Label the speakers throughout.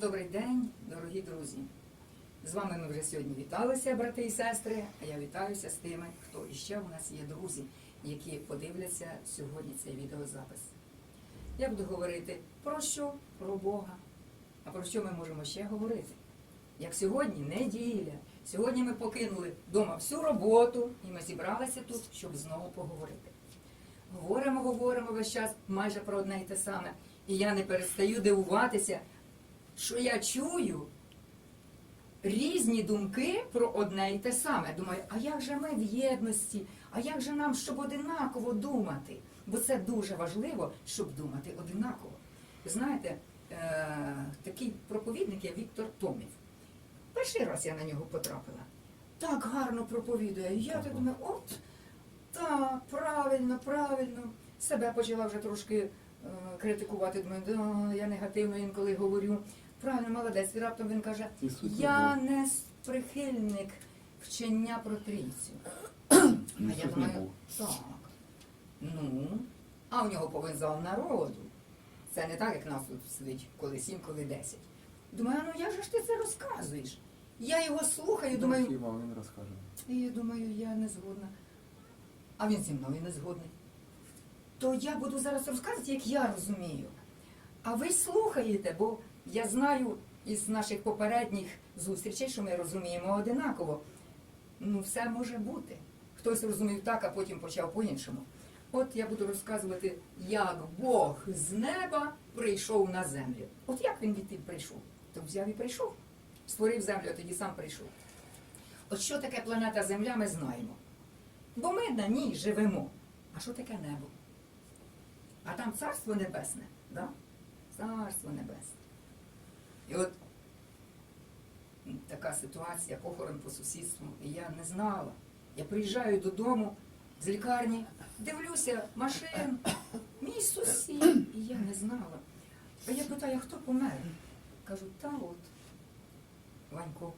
Speaker 1: Добрий день, дорогі друзі. З вами ми вже сьогодні віталися, брати і сестри. А я вітаюся з тими, хто іще у нас є друзі, які подивляться сьогодні цей відеозапис. Я буду говорити про що? Про Бога. А про що ми можемо ще говорити? Як сьогодні неділя. Сьогодні ми покинули вдома всю роботу і ми зібралися тут, щоб знову поговорити. Говоримо, говоримо весь час майже про одне й те саме. І я не перестаю дивуватися, що я чую різні думки про одне й те саме. Думаю, а як же ми в єдності? А як же нам, щоб одинаково думати? Бо це дуже важливо, щоб думати одинаково. Знаєте, е- такий проповідник є Віктор Томів. Перший раз я на нього потрапила. Так гарно проповідує. Я так думаю, от так, правильно, правильно. Себе почала вже трошки е, критикувати. Думаю, да, я негативно інколи говорю. Правильно, молодець. І раптом він каже, я
Speaker 2: не
Speaker 1: прихильник вчення про трійцю. А я думаю, так. Ну, а в нього повинзав народу. Це не так, як нас тут сидить, коли сім, коли десять. Думаю, ну як же ж ти це розказуєш? Я його слухаю, думаю,
Speaker 2: Хіба він розкаже.
Speaker 1: і я думаю, я не згодна. А він зі мною не згодний. То я буду зараз розказувати, як я розумію. А ви слухаєте, бо я знаю із наших попередніх зустрічей, що ми розуміємо одинаково. Ну, все може бути. Хтось розумів так, а потім почав по-іншому. От я буду розказувати, як Бог з неба прийшов на землю. От як він відтіль прийшов? То взяв і прийшов. Створив землю, а тоді сам прийшов. От що таке планета Земля, ми знаємо. Бо ми на ній живемо. А що таке небо? А там царство небесне, да? Царство небесне. І от така ситуація, похорон по сусідству, і я не знала. Я приїжджаю додому з лікарні, дивлюся, машин, мій сусід, і я не знала. А я питаю, хто помер? Кажу, та от, Ванько.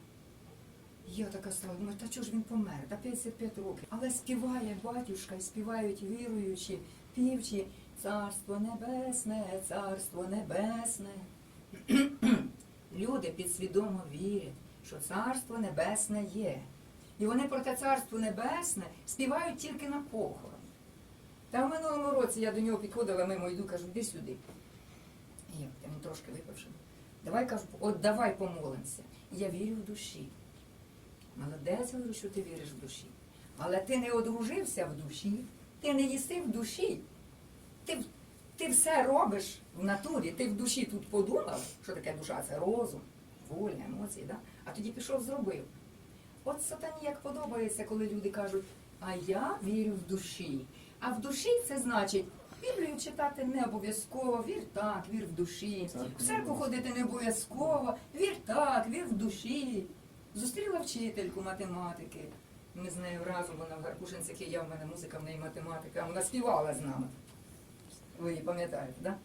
Speaker 1: Я така стала, думаю, та чого ж він помер? Та 55 років. Але співає батюшка, і співають віруючі, півчі, царство небесне, царство небесне. Люди підсвідомо вірять, що царство небесне є. І вони про те царство небесне співають тільки на похорон. Та в минулому році я до нього підходила, мимо йду, кажу, іди сюди. І він трошки випивши. Давай кажу, от давай помолимося. Я вірю в душі. Молодець, говорю, що ти віриш в душі. Але ти не одружився в душі, ти не їси в душі. Ти, ти все робиш в натурі, ти в душі тут подумав, що таке душа, це розум, воля, емоції, да? а тоді пішов, зробив. От сатані як подобається, коли люди кажуть, а я вірю в душі. А в душі це значить, Біблію читати не обов'язково, вір так, вір в душі. В церкву ходити не обов'язково, вір так, вір в душі. Зустріла вчительку математики. Ми з нею разом, вона в Гаркушинцях, і я в мене музика, в неї математика. Вона співала з нами. Ви її пам'ятаєте? Да?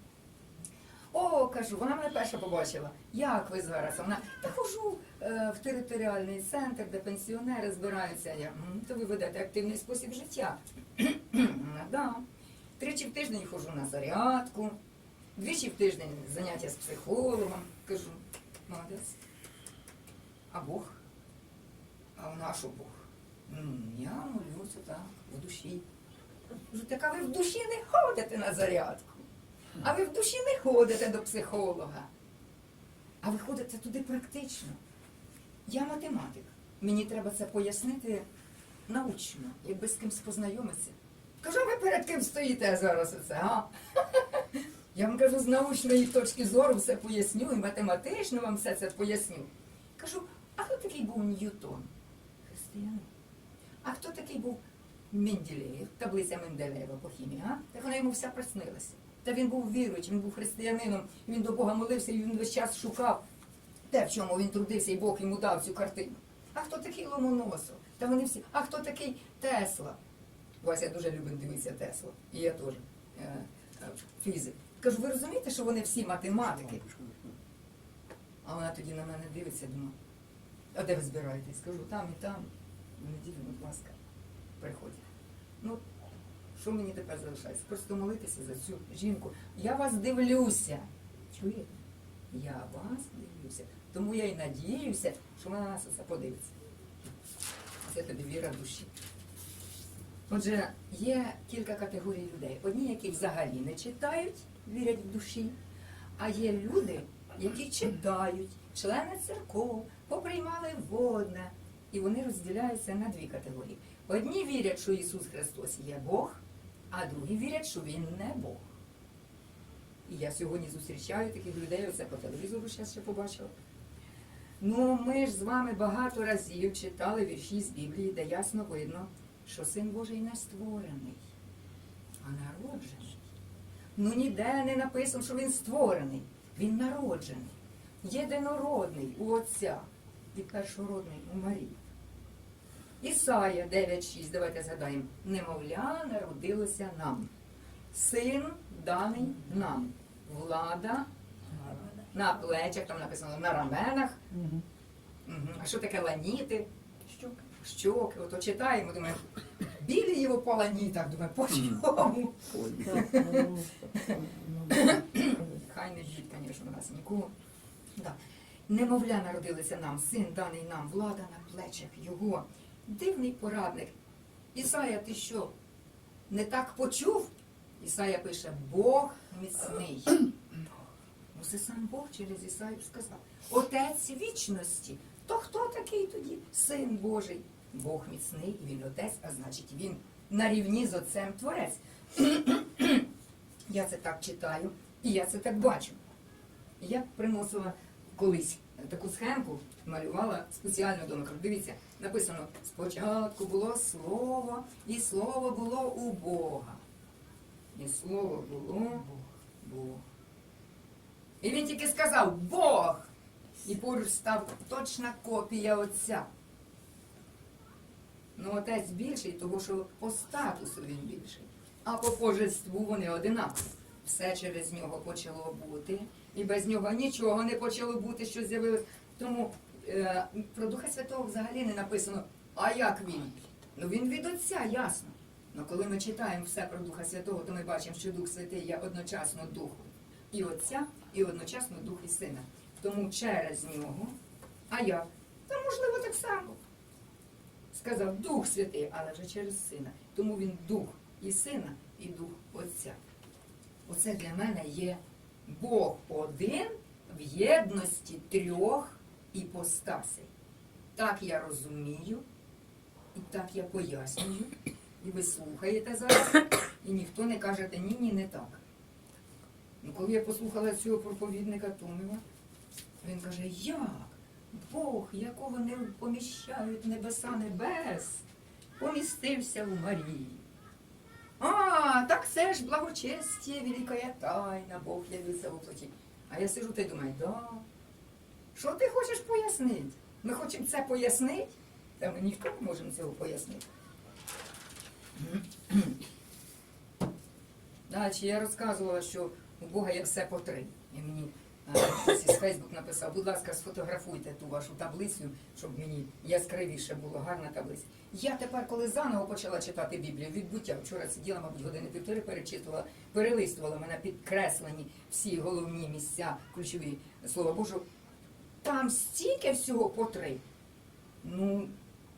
Speaker 1: О, кажу, вона мене перша побачила. Як ви зараз? Вона та хожу е, в територіальний центр, де пенсіонери збираються. Я, то ви ведете активний спосіб життя. Да. Тричі в тиждень ходжу на зарядку, двічі в тиждень заняття з психологом. Кажу, молодець. А Бог? А в нашу Бог? «М, Я молюся так, в душі. Кажу, так а ви в душі не ходите на зарядку. А ви в душі не ходите до психолога. А ви ходите туди практично. Я математик. Мені треба це пояснити научно, якби з кимось познайомитися. Кажу, ви перед ким стоїте зараз оце, а? Я вам кажу, з научної точки зору все поясню і математично вам все це поясню. Кажу, а хто такий був Ньютон? Християнин. А хто такий був Менделєєв, таблиця Менделєєва по хімії, а? Так вона йому вся приснилася. Та він був віруючим, він був християнином, він до Бога молився, і він весь час шукав те, в чому він трудився, і Бог йому дав цю картину. А хто такий Ломоносов? Та вони всі, а хто такий Тесла? Вася дуже любить дивитися Тесла. І я теж е, е, фізик. Кажу, ви розумієте, що вони всі математики? А вона тоді на мене дивиться, думає, а де ви збираєтесь? Кажу, там і там. В неділю, будь ласка, приходять. Ну, що мені тепер залишається? Просто молитися за цю жінку. Я вас дивлюся. Чуєте? Я вас дивлюся. Тому я і надіюся, що вона на нас усе подивиться. Це тобі віра душі. Отже, є кілька категорій людей. Одні, які взагалі не читають, вірять в душі, а є люди, які читають, члени церков, поприймали водне. І вони розділяються на дві категорії. Одні вірять, що Ісус Христос є Бог, а другі вірять, що Він не Бог. І я сьогодні зустрічаю таких людей, оце по телевізору зараз ще побачила. Ну, ми ж з вами багато разів читали вірші з Біблії, де ясно видно, що Син Божий не створений, а народжений. Ну ніде не написано, що він створений. Він народжений, єдинородний у Отця і першородний у Марії. Ісая 9.6, давайте згадаємо, немовля народилося нам. Син даний нам. Влада на плечах, там написано на раменах. А що таке ланіти?
Speaker 2: Щоки.
Speaker 1: Щоки, ото читаємо, думаємо, білі його по ланітах, думаю, по чому?
Speaker 2: Так,
Speaker 1: Хай не б'ють, звісно, нас нікого. Да. Немовля народилися нам, син даний нам, влада на плечах його. Дивний порадник. Ісая, ти що? Не так почув? Ісая пише, Бог міцний. Ну, це сам Бог через Ісаю сказав. Отець вічності. То хто такий тоді? Син Божий. Бог міцний, і він отець, а значить він на рівні з отцем творець. Я це так читаю, і я це так бачу. Я приносила колись таку схемку, малювала спеціально до. Дивіться, написано: спочатку було слово, і слово було у Бога. І слово було Бог. І він тільки сказав Бог. І поруч став точна копія Отця. Ну, отець більший, тому що по статусу він більший. А по божеству вони одинакові. Все через нього почало бути, і без нього нічого не почало бути, що з'явилось. Тому про Духа Святого взагалі не написано, а як він? Ну він від Отця, ясно. Ну коли ми читаємо все про Духа Святого, то ми бачимо, що Дух Святий є одночасно Духом і Отця, і одночасно Дух і Сина. Тому через нього, а як? Та можливо так само. Сказав Дух Святий, але вже через Сина. Тому він Дух і Сина, і Дух Отця. Оце для мене є Бог один в єдності трьох іпостасей. Так я розумію, і так я пояснюю. І ви слухаєте зараз, і ніхто не кажете ні, ні, не так. Ну, коли я послухала цього проповідника Томіва, він каже, як? Бог, якого не поміщають небеса небес, помістився в Марії. А, так це ж благочестя, велика тайна, Бог явився в плоті. А я сижу та й думаю, да. Що ти хочеш пояснити? Ми хочемо це пояснити, та ми ніхто не можемо цього пояснити. Далі я розказувала, що у Бога є все по три. І мені е, хтось із Фейсбук написав, будь ласка, сфотографуйте ту вашу таблицю, щоб мені яскравіше було, гарна таблиця. Я тепер, коли заново почала читати Біблію, відбуття, вчора сиділа, мабуть, години півтори, перечитувала, перелистувала мене підкреслені всі головні місця, ключові слова Божого. Там стільки всього по три. Ну,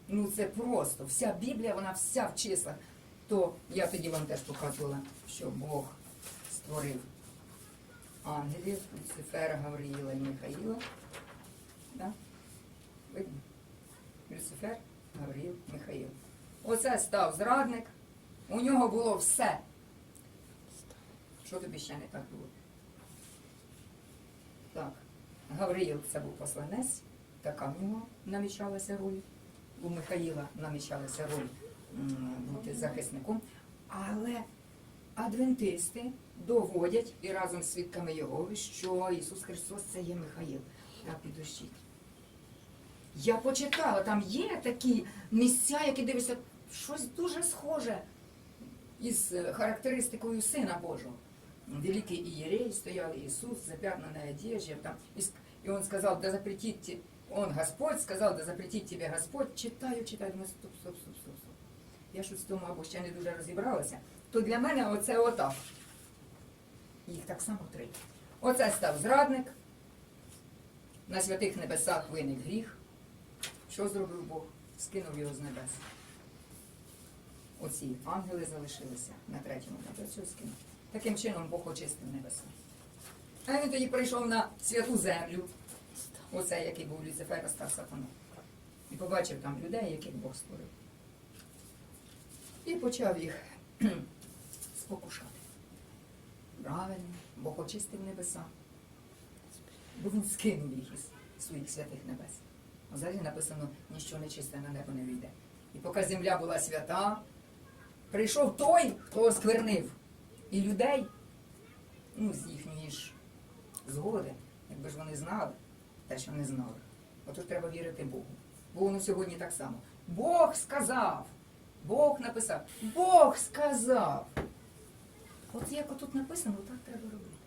Speaker 1: ну це просто. Вся Біблія, вона вся в числах. То я тоді вам теж показувала, що Бог створив ангелів, Люцифера, Гавриїла і Михаїла. Да? Видно? Люцифер, Гавриїл, Михаїл. Оце став зрадник. У нього було все. Що тобі ще не так було? Так. Гавриїл це був посланець, така в нього намічалася роль. У Михаїла намічалася роль бути захисником. Але адвентисти доводять і разом з свідками Єгови, що Ісус Христос це є Михаїл. Так, підождіть. Я почитала, там є такі місця, які дивишся, щось дуже схоже із е, характеристикою Сина Божого. Великий Иерей стоял Иисус, запятнанная одежда, там, и, он сказал, да запретит, он Господь сказал, да запретит тебе Господь. Читаю, читаю, думаю, стоп, стоп, стоп, стоп, стоп. Я щось в тому або ще не дуже розібралася. То для мене оце отак. Їх так само три. Оце став зрадник, на святих небесах виник гріх. Що зробив Бог? Скинув його з небес. Оці ангели залишилися на третьому небі. Оцю скинув. Таким чином Бог очистив небеса. А він тоді прийшов на святу землю, оце, який був Люцифер, став сатана. І побачив там людей, яких Бог створив. І почав їх спокушати. Правильно, Бог очистив небеса. Бо він скинув їх із своїх святих небес. А взагалі написано, ніщо нечисте на небо не вийде. І поки земля була свята, прийшов той, хто осквернив і людей, ну, з їхньої ж згоди, якби ж вони знали те, що не знали. Отож треба вірити Богу. Бо воно сьогодні так само. Бог сказав, Бог написав, Бог сказав. От як отут написано, так треба робити.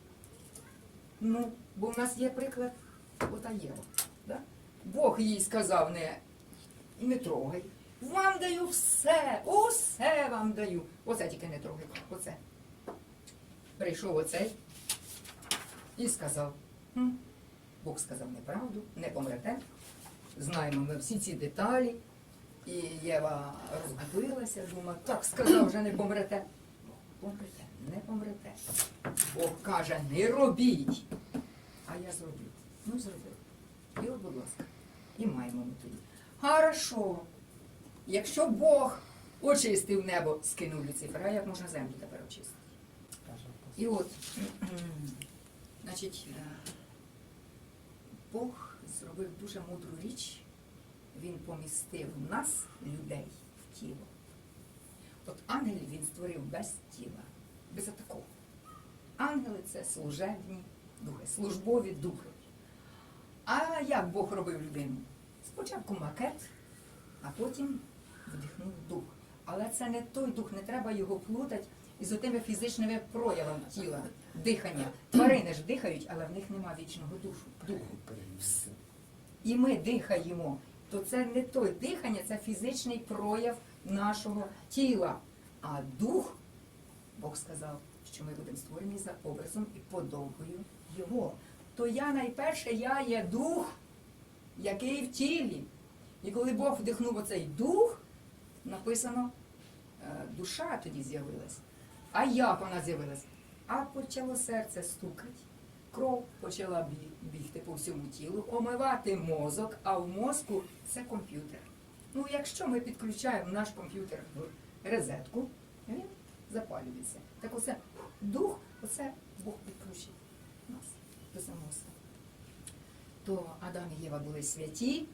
Speaker 1: Ну, бо в нас є приклад ота Єва. Да? Бог їй сказав не, не трогай. Вам даю все, усе вам даю. Оце тільки не трогай. Оце. Прийшов оцей і сказав. «Хм, Бог сказав неправду, не помрете. Знаємо ми всі ці деталі. І Єва розгубилася, думає, так сказав, вже не помрете. Помрете, не помрете. Бог каже, не робіть. А я зроблю. Ну, зробив. І от, будь ласка, і маємо ми тоді. Хорошо. Якщо Бог очистив небо, скинув Люцифера, як можна землю тепер очистити? І от, значить, е, Бог зробив дуже мудру річ. Він помістив нас, людей, в тіло. От ангелів він створив без тіла, без такого. Ангели це служебні духи, службові духи. А як Бог робив людину? Спочатку макет, а потім вдихнув дух. Але це не той дух, не треба його плутати із отими фізичними проявами тіла, дихання. Тварини ж дихають, але в них нема вічного душу, духу. І ми дихаємо, то це не той дихання, це фізичний прояв нашого тіла. А дух, Бог сказав, що ми будемо створені за образом і подобою Його. То я найперше, я є дух, який в тілі. І коли Бог вдихнув оцей дух, написано, е, душа тоді з'явилась. А як вона з'явилась? А почало серце стукати, кров почала бігти по всьому тілу, омивати мозок, а в мозку це комп'ютер. Ну, якщо ми підключаємо наш комп'ютер в розетку, він запалюється. Так оце дух, оце Бог підключив нас до самого себе. То Адам і Єва були святі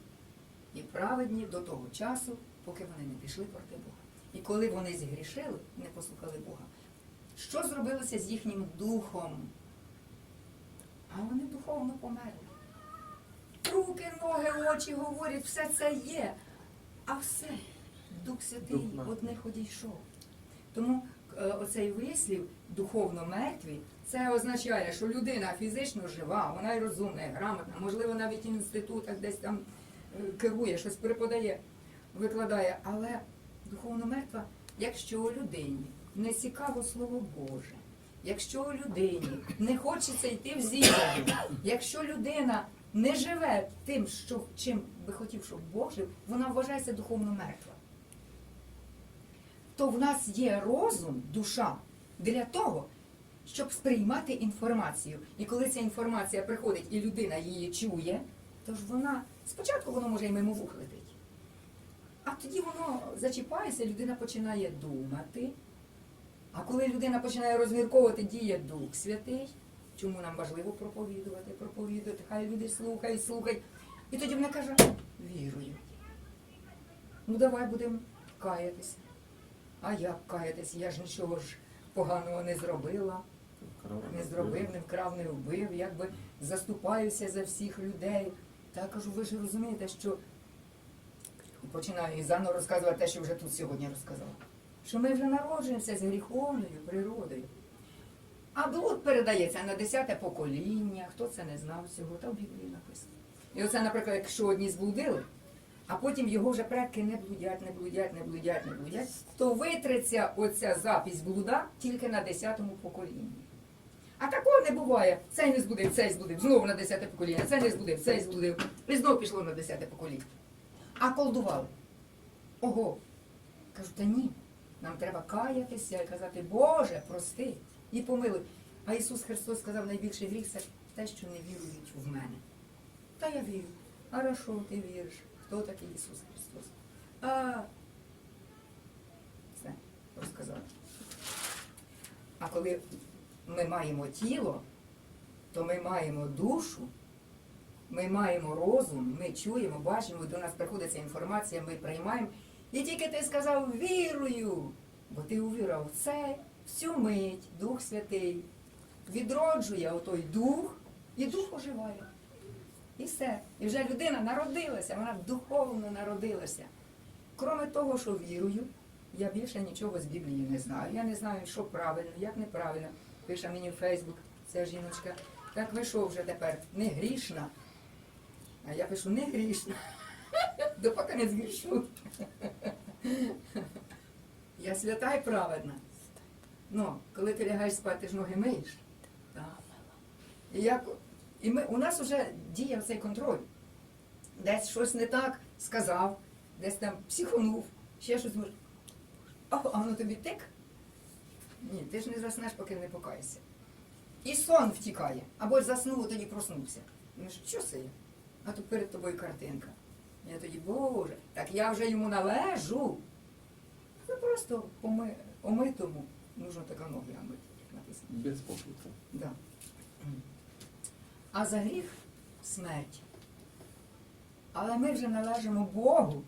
Speaker 1: і праведні до того часу, поки вони не пішли проти Бога. І коли вони згрішили, не послухали Бога, що зробилося з їхнім духом? А вони духовно померли. Руки, ноги, очі говорять, все це є. А все, Дух Святий от них одійшов. Тому е, оцей вислів духовно мертві, це означає, що людина фізично жива, вона і розумна, і грамотна, можливо, навіть в інститутах десь там е, керує, щось преподає, викладає, але духовно мертва, якщо у людині не цікаво Слово Боже, якщо людині не хочеться йти в зібрані, якщо людина не живе тим, що, чим би хотів, щоб Бог жив, вона вважається духовно мертва. То в нас є розум, душа для того, щоб сприймати інформацію. І коли ця інформація приходить і людина її чує, то ж вона спочатку воно може й мимо вух летить. А тоді воно зачіпається, людина починає думати. А коли людина починає розмірковувати, діє Дух Святий, чому нам важливо проповідувати, проповідувати, хай люди слухають, слухають. І тоді вона каже, вірую. Ну давай будемо каятися. А як каятися? Я ж нічого ж поганого не зробила, не зробив, не вкрав, не вбив, якби заступаюся за всіх людей. Та я кажу, ви ж розумієте, що починаю і заново розказувати те, що вже тут сьогодні розказала. Що ми вже народжуємося з гріховною природою. А блуд передається на десяте покоління, хто це не знав цього, та в Біблії написано. І оце, наприклад, якщо одні зблудили, а потім його вже предки не блудять, не блудять, не блудять, не блудять, то витреться оця запись блуда тільки на десятому поколінні. А такого не буває. Цей не збудив, цей збудив, знову на десяте покоління, цей не збудив, цей збудив. І знову пішло на десяте покоління. А колдували. Ого. Кажу, та ні. Нам треба каятися і казати, Боже, прости і помилуй. А Ісус Христос сказав, найбільший гріх це те, що не вірують в мене. Та я вірю. Хорошо, ти віриш. Хто такий Ісус Христос? А все, розказав. А коли ми маємо тіло, то ми маємо душу, ми маємо розум, ми чуємо, бачимо, до нас приходить ця інформація, ми приймаємо. І тільки ти сказав вірую, бо ти увірував в це, в цю мить, Дух Святий відроджує отой дух, і дух оживає. І все. І вже людина народилася, вона духовно народилася. Кроме того, що вірую, я більше нічого з Біблії не знаю. Я не знаю, що правильно, як неправильно. Пише мені в Фейсбук ця жіночка. Так ви що вже тепер? Не грішна. А я пишу, не грішна. Допоки не згрішу. Я свята і праведна. Ну, коли ти лягаєш спати, ти ж ноги миєш. Так. І, як, і ми, у нас вже діяв цей контроль. Десь щось не так сказав, десь там психонув, ще щось може. О, а воно тобі тик? Ні, ти ж не заснеш, поки не покаєшся. І сон втікає. Або заснув, а тоді проснувся. Ну що це? А тут перед тобою картинка. Я тоді, Боже, так я вже йому належу. Це просто поми, омитому. Нужно така ноги омити, як написано.
Speaker 3: Без попиту.
Speaker 1: Да. А за гріх смерть. Але ми вже належимо Богу.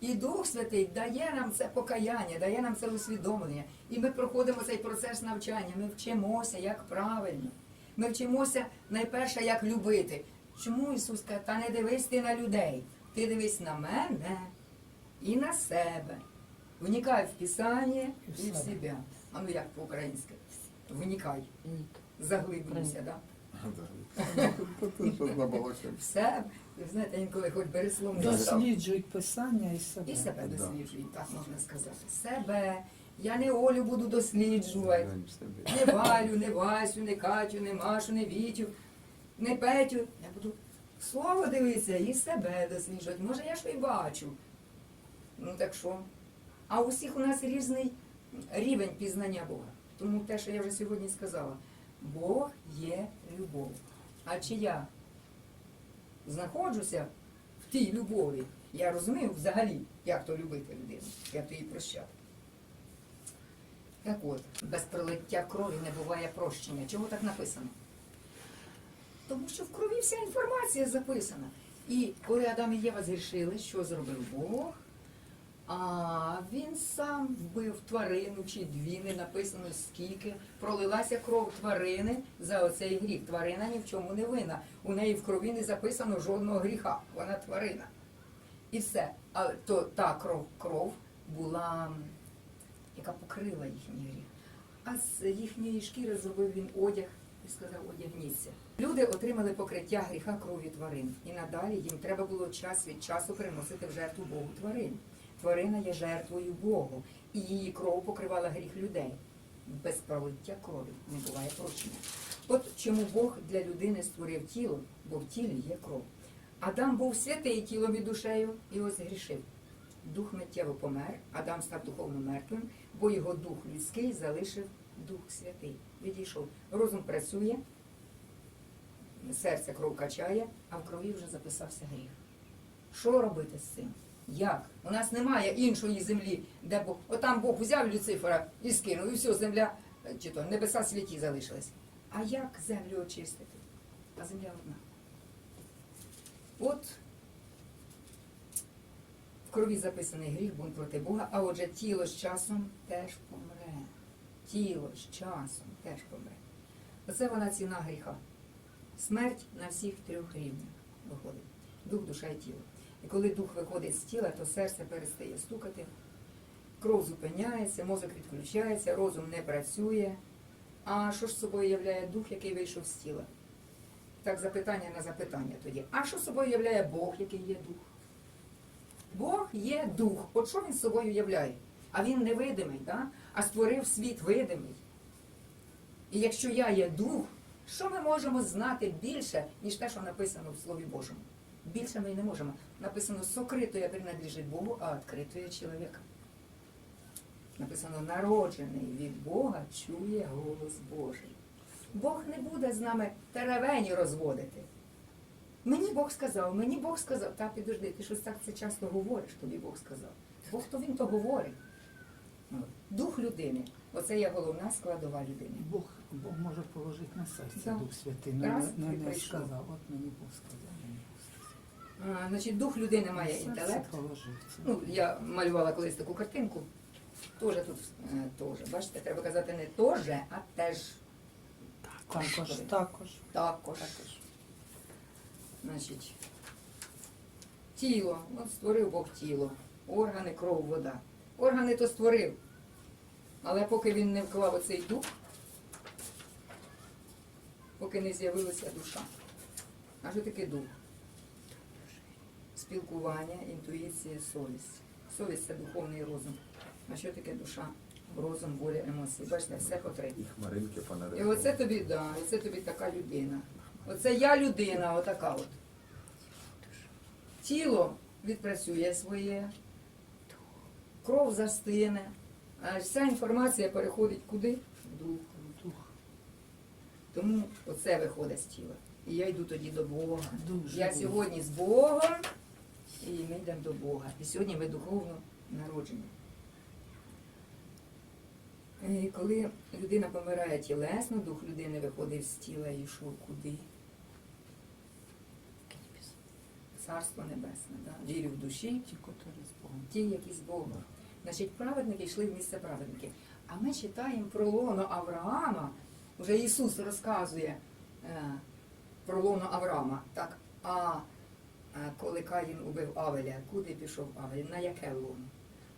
Speaker 1: І Дух Святий дає нам це покаяння, дає нам це усвідомлення. І ми проходимо цей процес навчання. Ми вчимося, як правильно. Ми вчимося найперше, як любити. Чому Ісус каже, та не дивись ти на людей, ти дивись на мене і на себе. Вникай в Писання
Speaker 2: І в себе.
Speaker 1: А ну як по-українськи? Вникай, заглиблюйся, да?
Speaker 3: Та ти що набалакав?
Speaker 1: в себе. Ви знаєте, інколи хоч бери слово.
Speaker 2: Досліджують писання і себе.
Speaker 1: І себе досліджують, так можна сказати. Себе. Я не Олю буду досліджувати. Не Валю, не Васю, не Катю, не Машу, не Вітю, не Петю. Я буду слово дивитися і себе досліджувати. Може, я що й бачу. Ну так що? А у всіх у нас різний рівень пізнання Бога. Тому те, що я вже сьогодні сказала, Бог є любов. А чи я знаходжуся в тій любові, я розумію взагалі, як то любити людину, як то її прощати. Так от, без пролиття крові не буває прощення. Чому так написано? Тому що в крові вся інформація записана. І коли Адам і Єва згрішили, що зробив Бог? А він сам вбив тварину чи дві, не написано скільки. Пролилася кров тварини за оцей гріх. Тварина ні в чому не винна. У неї в крові не записано жодного гріха. Вона тварина. І все. А то та кров, кров була, яка покрила їхній гріх. А з їхньої шкіри зробив він одяг і сказав, одягніться. Люди отримали покриття гріха крові тварин. І надалі їм треба було час від часу приносити в жертву Богу тварин. Тварина є жертвою Богу, і її кров покривала гріх людей. Без пролиття крові не буває прощення. От чому Бог для людини створив тіло, бо в тілі є кров. Адам був святий тілом і душею, і ось грішив. Дух миттєво помер, Адам став духовно мертвим, бо його дух людський залишив Дух Святий. Відійшов. Розум працює, серце кров качає, а в крові вже записався гріх. Що робити з цим? Як? У нас немає іншої землі, де Бог. Отам Бог взяв Люцифера і скинув, і все, земля, чи то небеса святі залишились. А як землю очистити? А земля одна. От в крові записаний гріх, бунт проти Бога, а отже, тіло з часом теж помре. Тіло з часом теж помре. Оце вона ціна гріха. Смерть на всіх трьох рівнях виходить. Дух, душа і тіло. І коли дух виходить з тіла, то серце перестає стукати, кров зупиняється, мозок відключається, розум не працює. А що ж собою являє дух, який вийшов з тіла? Так, запитання на запитання тоді. А що собою являє Бог, який є дух? Бог є дух. От що він собою являє? А він невидимий, да? а створив світ видимий. І якщо я є дух, Що ми можемо знати більше, ніж те, що написано в Слові Божому? Більше ми не можемо. Написано сокритое принадлежить Богу, а відкритое чоловіка. Написано, народжений від Бога чує голос Божий. Бог не буде з нами теревені розводити. Мені Бог сказав, мені Бог сказав. Та підожди, ти щось так це часто говориш, тобі Бог сказав. Бог то він то говорить. Дух людини. Оце є головна складова людини.
Speaker 2: Бог, Бог може положити на серце
Speaker 1: Да.
Speaker 2: Дух Святий. Не,
Speaker 1: Раз,
Speaker 2: не,
Speaker 1: і
Speaker 2: не сказав, от мені Бог сказав, мені Бог сказав.
Speaker 1: А, значить, дух людини має
Speaker 2: Серце
Speaker 1: інтелект.
Speaker 2: положив. Це.
Speaker 1: Ну, я малювала колись таку картинку. Тоже тут е, теж. Бачите, треба казати не тоже, а теж.
Speaker 2: також, також.
Speaker 1: Також. Значить, тіло. От створив Бог тіло. Органи, кров, вода. Органи то створив. Але поки він не вклав оцей дух, поки не з'явилася душа. А що таке дух? Спілкування, інтуїція, совість. Совість це духовний розум. А що таке душа? Розум, воля, емоції. Бачите, все по три.
Speaker 3: І хмаринки
Speaker 1: І оце тобі, да, оце тобі така людина. Оце я людина, отака от. Тіло відпрацює своє, кров застине, а вся інформація переходить куди? В дух. Тому оце виходить з тіла. І я йду тоді до Бога.
Speaker 2: Дуже
Speaker 1: Я сьогодні з Богом, і ми йдемо до Бога. І сьогодні ми духовно народжені. І коли людина помирає тілесно, дух людини виходив з тіла і йшов куди? Царство небесне, да? вірю в душі,
Speaker 2: Ті, котрі з Богом.
Speaker 1: ті, які з Богом. Значить, праведники йшли в місце праведників. А ми читаємо про лоно Авраама. Вже Ісус розказує е, про лоно Авраама. Так, а е, коли Каїн убив Авеля, куди пішов Авель? На яке лоно?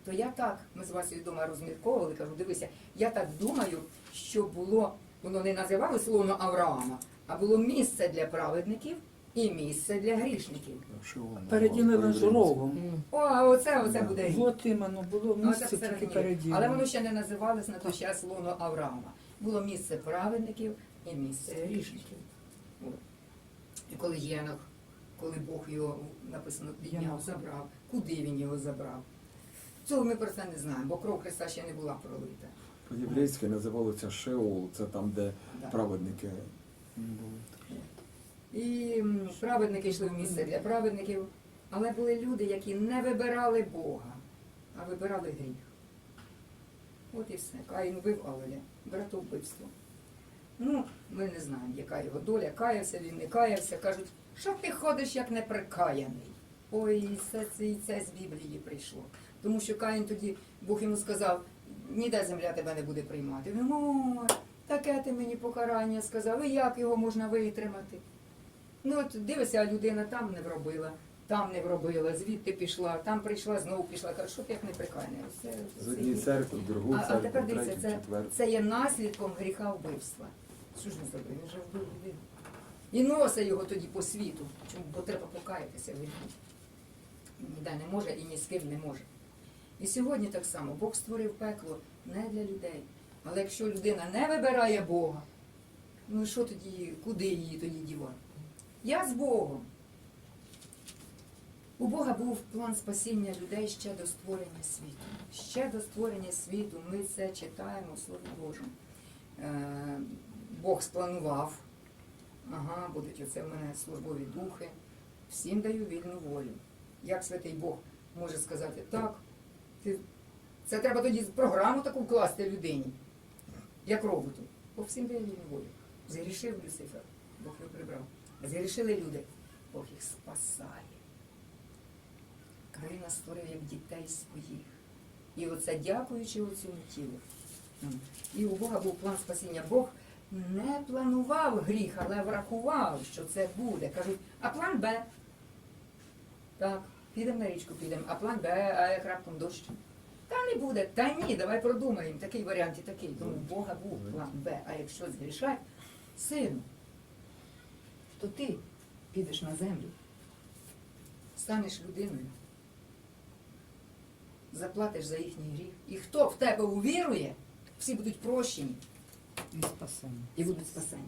Speaker 1: То я так, ми з вас вдома розмірковували, кажу, дивися, я так думаю, що було, воно не називалось лоно Авраама, а було місце для праведників і місце для грішників.
Speaker 3: Шивоно.
Speaker 2: Переділили ж ровом.
Speaker 1: О, а оце, оце буде.
Speaker 2: От іменно було
Speaker 1: Ну,
Speaker 2: місце тільки переділено.
Speaker 1: Але воно ще не називалось на той час лоно Авраама. Було місце праведників і місце грішників. І коли Єнох, коли Бог його написано підняв, забрав, куди він його забрав? Цього ми про це не знаємо, бо кров Христа ще не була пролита.
Speaker 3: По-єврейськи називалося Шеол, це там, де
Speaker 1: Да.
Speaker 3: праведники були.
Speaker 1: І праведники йшли в місце для праведників, але були люди, які не вибирали Бога, а вибирали гріх. От і все. Каїн вбив Авеля, братовбивство. Ну, ми не знаємо, яка його доля. Каявся, він не каявся. Кажуть, що ти ходиш як неприкаяний. Ой, це, це, це з Біблії прийшло. Тому що Каїн тоді, Бог йому сказав, ніде земля тебе не буде приймати. Він, ой, таке ти мені покарання сказав, і як його можна витримати? Ну от дивися, людина там не вробила, там не вробила, звідти пішла, там прийшла, знову пішла. Каже, що ти як неприкаяний? Оце-
Speaker 3: З
Speaker 1: це
Speaker 3: однієї церкви, в другу
Speaker 1: А, а
Speaker 3: церкву,
Speaker 1: тепер дивіться,
Speaker 3: третю,
Speaker 1: це,
Speaker 3: четверту.
Speaker 1: це є наслідком гріха вбивства. Що ж він зробив? Він же вбив людину. І носить його тоді по світу. Чому? Бо треба покаятися в гріху. Ніде не може і ні з ким не може. І сьогодні так само Бог створив пекло не для людей. Але якщо людина не вибирає Бога, ну що тоді, куди її тоді дівати? Я з Богом. У Бога був план спасіння людей ще до створення світу. Ще до створення світу ми це читаємо в Слові Божому. Е, Бог спланував, ага, будуть оце в мене службові духи, всім даю вільну волю. Як святий Бог може сказати, так, ти... це треба тоді програму таку вкласти людині, як роботу. Бог всім дає вільну волю. Згрішив Люцифер, Бог його прибрав. Згрішили люди, Бог їх спасає. Нас створив як дітей своїх. І оце дякуючи цьому тілу. І у Бога був план спасіння. Бог не планував гріх, але врахував, що це буде. Кажуть, а план Б. Так, підемо на річку, підемо, а план Б, а як раптом дощ. Та не буде. Та ні, давай продумаємо. Такий варіант і такий. Тому у Бога був план Б. А якщо згрішать, сину, то ти підеш на землю, станеш людиною, заплатиш за їхній гріх. І хто в тебе увірує, всі будуть прощені
Speaker 2: І спасені.
Speaker 1: і будуть спасені.